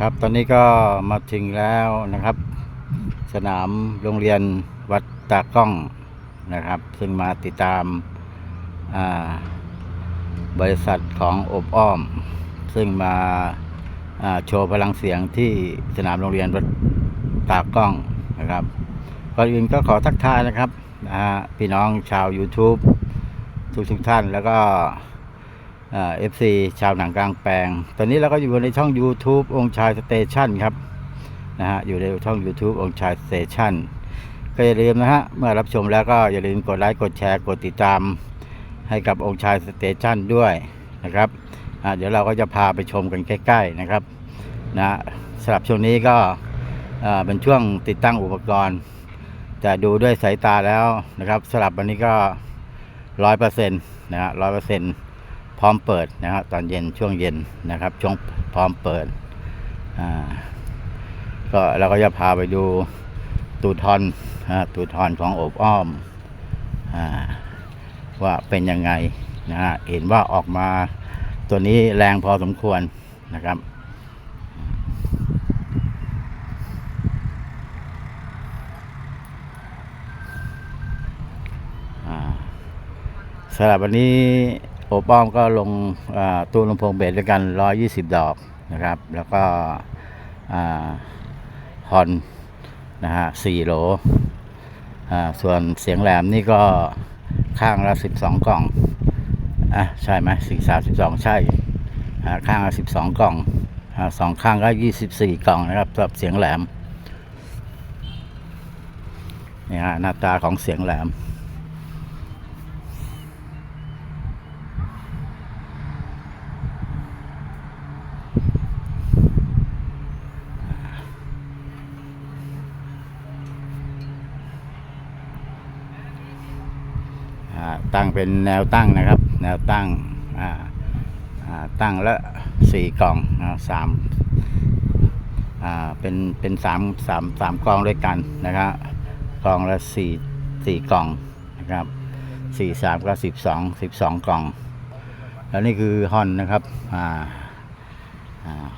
ครับตอนนี้ก็มาถึงแล้วนะครับ สนามโรงเรียนวัดตากล้องนะครับ ซึ่งมาติดตามาบริษัทของอบอ้อม ซึ่งมาาโชว์พลังเสียงที่สนามโรงเรียนวัดตากล้องนะครับก่อนอื่นก็ขอทักทายนะครับนะฮะพี่น้องชาว YouTube ทุกทุกท่านแล้วก็ เอฟซีชาวหนังกลางแปลง ตอนนี้เราก็อยู่ในช่อง YouTube องค์ชายสเตชันครับนะฮะอยู่ในช่อง YouTube องค์ชายสเตชันก็อย่าลืมนะฮะเมื่อรับชมแล้วก็อย่าลืมกดไลค์กดแชร์กดติดตาม ให้กับองค์ชายสเตชันด้วยนะครับเดี๋ยวเราก็จะพาไปชมกันใกล้ ๆนะครับนะสำหรับช่วงนี้ก็อ่าเป็นช่วงติดตั้งอุปกรณ์ แต่ดูด้วยสายตาแล้วนะครับสำหรับวันนี้ก็ร้อยเปอร์เซ็นต์นะฮะร้อยเปอร์เซ็นต์ พร้อมเปิดนะครับตอนเย็นช่วงเย็นนะครับ ช่วงพร้อมเปิดอ่าก็เราก็จะพาไปดูตูทอนตูทอนของอบอ้อมอว่าเป็นยังไงนะฮะเห็นว่าออกมาตัวนี้แรงพอสมควรนะครับสำหรับวันนี้ โอป้อมก็ลงตู้ลำโพงเบสด้วยกัน 120 ดอกนะครับ แล้วก็ฮอนนะฮะ4โหลส่วนเสียงแหลมนี่ก็ข้างละ 12 กล่องอะใช่ไหมสี่สามสิบสองใช่ข้างละ12กล่องอสองข้างก็24กล่องนะครับสำหรับเสียงแหลมนี่ฮะหน้าตาของเสียงแหลม เป็นแนวตั้งนะครับ แนวตั้งตั้งละสี่กล่องสามเป็นเป็นสามสามสามกล่องด้วยกันนะครับกล่องละสี่สี่กล่องนะครับสี่สามก็สิบสองสิบสองกล่อง แล้วนี่คือฮอนนะครับ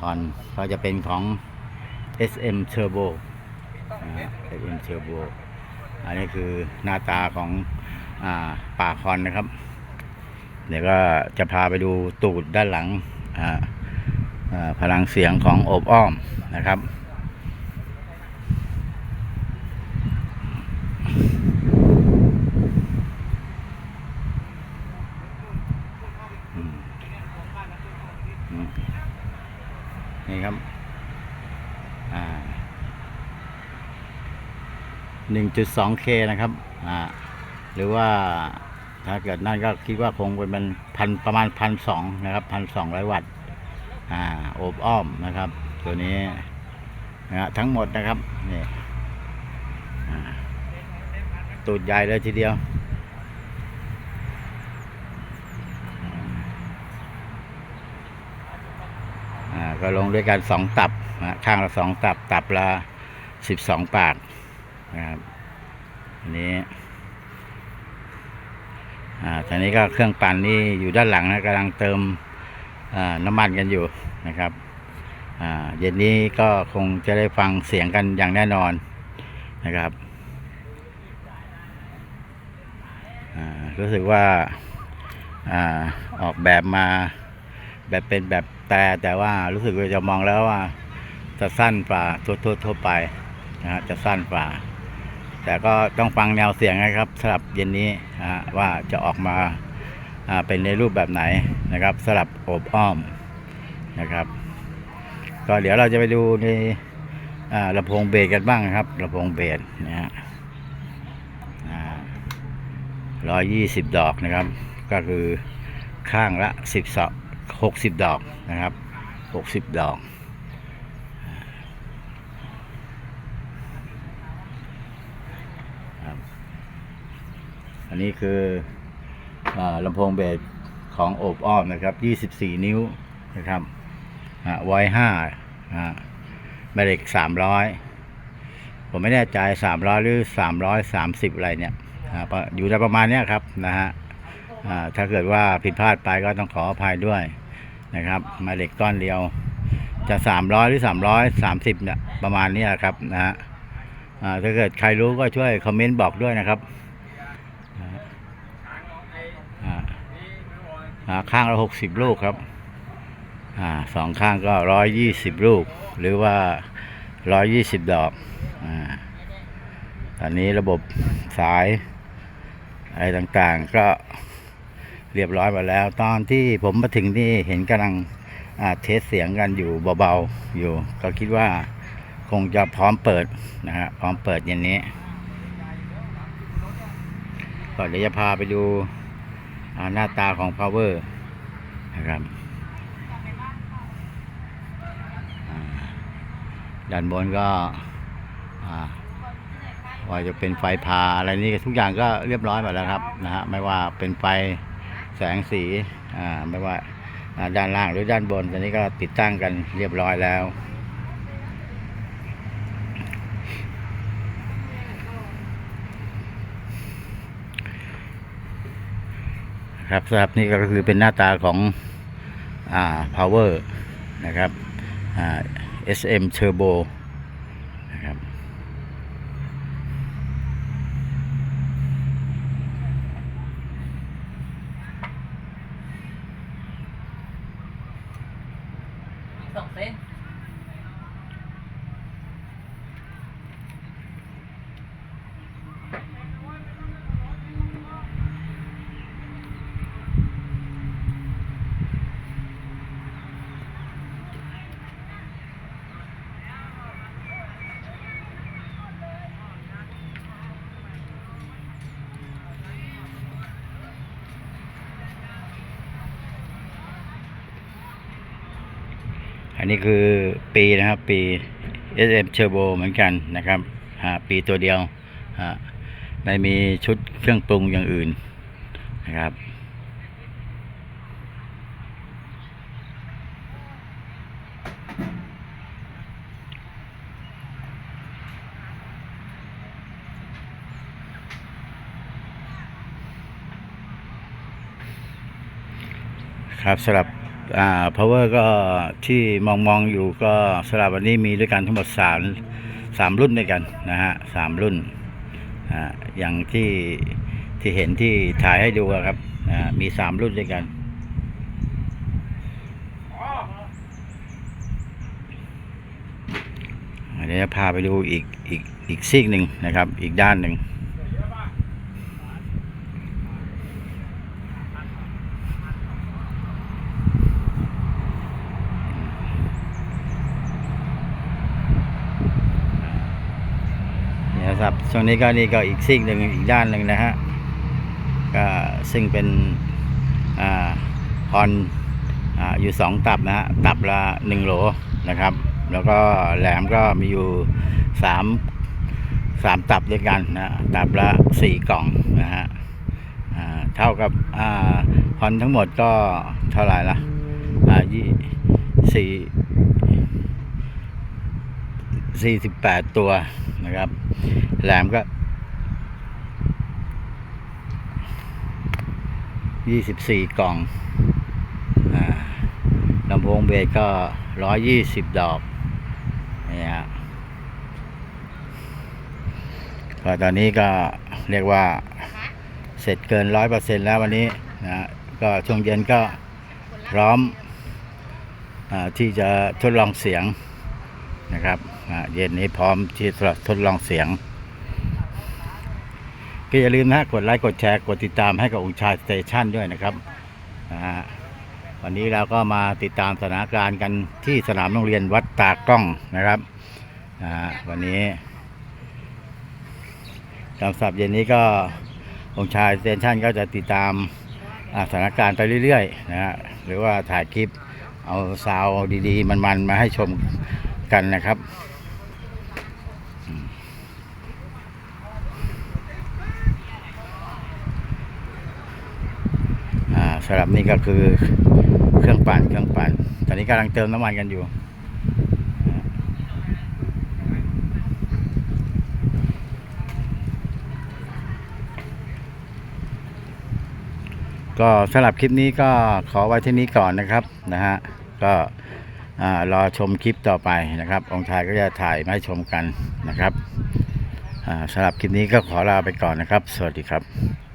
ฮอนก็จะเป็นของ SM Turbo SM Turbo อันนี้คือหน้าตาของ ป่าคอนนะครับ เดี๋ยวก็จะพาไปดูตูดด้านหลังพลังเสียงของโอบอ้อมนะครับนี่ครับอ่า 1.2K นะครับ อ่า หรือว่าถ้าเกิดนั่นก็คิดว่าคงเป็นมันพันประมาณพันสองนะครับพันสองร้อยวัตต์อ่าโอบอ้อมนะครับ ตัวนี้นะฮะทั้งหมดนะครับนี่ตูดใหญ่เลยทีเดียวอ่าก็ลงด้วยกันสองตับนะข้างละสองตับตับละสิบสองปากนะครับอันนี้ อ่าตอนนี้ก็เครื่องปั่นนี่อยู่ด้านหลังนะกำลังเติมน้ำมันกันอยู่นะครับอ่าเย็นนี้ก็คงจะได้ฟังเสียงกันอย่างแน่นอนนะครับอ่ารู้สึกว่าอ่าออกแบบมาแบบเป็นแบบแต่แต่ว่ารู้สึกว่าจะมองแล้วว่าจะสั้นกว่าทั่วทั่วทั่วไปนะฮะจะสั้นกว่า แต่ก็ต้องฟังแนวเสียงนะครับสำหรับเย็นนี้ว่าจะออกมาเป็นในรูปแบบไหนนะครับสำหรับโอบอ้อมนะครับ ก็เดี๋ยวเราจะไปดูในลำโพงเบสกันบ้างครับลำโพงเบสนะฮะร้อยยี่สิบดอกนะครับ ก็คือข้างละสิบสองหกสิบดอกนะครับหกสิบดอก นนี้คืออลำโพงเบสของโอบอ้อมนะครับ 24 นิ้วนะครับไวห้าแม่เหล็ก 300 ผมไม่แน่ใจ 300 หรือ 330 อะไรเนี่ยออยู่ในประมาณเนี้ยครับนะฮะถ้าเกิดว่าผิดพลาดไปก็ต้องขออภัยด้วยนะครับแม่เหล็กก้อนเดียวจะสามร้อยหรือสามร้อยสามสิบเนี่ยประมาณนี้แหละครับนะฮะถ้าเกิดใครรู้ก็ช่วยคอมเมนต์บอกด้วยนะครับนะฮะอ่าอ่า ข้างละหกสิบลูกครับอ่าสองข้างก็ร้อยยี่สิบลูก หรือว่าร้อยยี่สิบดอกอ่าตอนนี้ระบบสายอะไรต่างๆ ก็เรียบร้อยหมดแล้ว ตอนที่ผมมาถึงนี่เห็นกำลังอ่าเทสเสียงกันอยู่เบาๆอยู่ ก็คิดว่าคงจะพร้อมเปิดนะฮะพร้อมเปิดเย็นนี้ก็เดี๋ยวจะพาไปดู หน้าตาของ power นะครับด้านบนก็ว่าจะเป็นไฟพาอะไรนี่ทุกอย่างก็เรียบร้อยหมดแล้วครับนะฮะไม่ว่าเป็นไฟแสงสีอ่าไม่ว่าด้านล่างหรือด้านบนตอนนี้ก็ติดตั้งกันเรียบร้อยแล้ว ครับสำหรับนี่ก็คือเป็นหน้าตาของอ่า power นะครับอ่า SM Turbo นะครับสองเส้น นนี้คือปีนะครับ ปี SM Turbo เหมือนกันนะครับอ่าปีตัวเดียวอ่าไม่มีชุดเครื่องปรุงอย่างอื่นนะครับครับสำหรับ อ่า power ก็ที่มองมองอยู่ก็สำหรับวันนี้มีด้วยกันทั้งหมดสามสามรุ่นด้วยกันนะฮะสามรุ่นอ่าอย่างที่ที่เห็นที่ถ่ายให้ดูครับอ่ามีสามรุ่นด้วยกันเดี๋ยวจะพาไปดูอีกอีกอีกซีกหนึ่งนะครับ อีกด้านหนึ่ง เนี่ยค รับช่วงนี้ก็นี่ก็อีกซีกหนึ่งอีกด้านหนึ่งนะฮะก็ซึ่งเป็นอ่าฮอนอ่าอยู่สองตับนะฮะตับละหนึ่งโหลนะครับ แล้วก็แหลมก็มีอยู่สามสามตับด้วยกันนะตับละสี่กล่องนะฮะเท่ากับอ่าฮอนทั้งหมดก็เท่าไหร่ละอ่ายี่สี่สี่สิบแปดตัวนะครับ แหลมก็ยี่สิบสี่กล่องลำโพงเบสก็ร้อยยี่สิบดอกนี่ฮะก็ตอนนี้ก็เรียกว่าเสร็จเกินร้อยเปอร์เซ็นแล้ววันนี้นะก็ช่วงเย็นก็พร้อมอที่จะทดลองเสียงนะครับเย็นนี้พร้อมที่จะทดลองเสียง ก็อย่าลืมนะกดไลค์กดแชร์กดติดตามให้กับองค์ชายสเตชันด้วยนะครับนะฮะวันนี้เราก็มาติดตามสถานการณ์กันที่สนามโรงเรียนวัดตากล้องนะครับนะฮะวันนี้ตามสับเย็นนี้ก็องค์ชายสเตชันก็จะติดตามสถานการณ์ไปเรื่อยๆนะฮะหรือว่าถ่ายคลิปเอาซาวดีๆ มันๆมาให้ชมกันนะครับ สำหรับนี่ก็คือเครื่องปั่นเครื่องปั่น ตอนนี้กำลังเติมน้ำมันกันอยู่ ก็สำหรับคลิปนี้ก็ขอไว้ที่นี้ก่อนนะครับนะฮะก็รอชมคลิปต่อไปนะครับ องค์ชายก็จะถ่ายมาให้ชมกันนะครับสำหรับคลิปนี้ก็ขอลาไปก่อนนะครับ สวัสดีครับ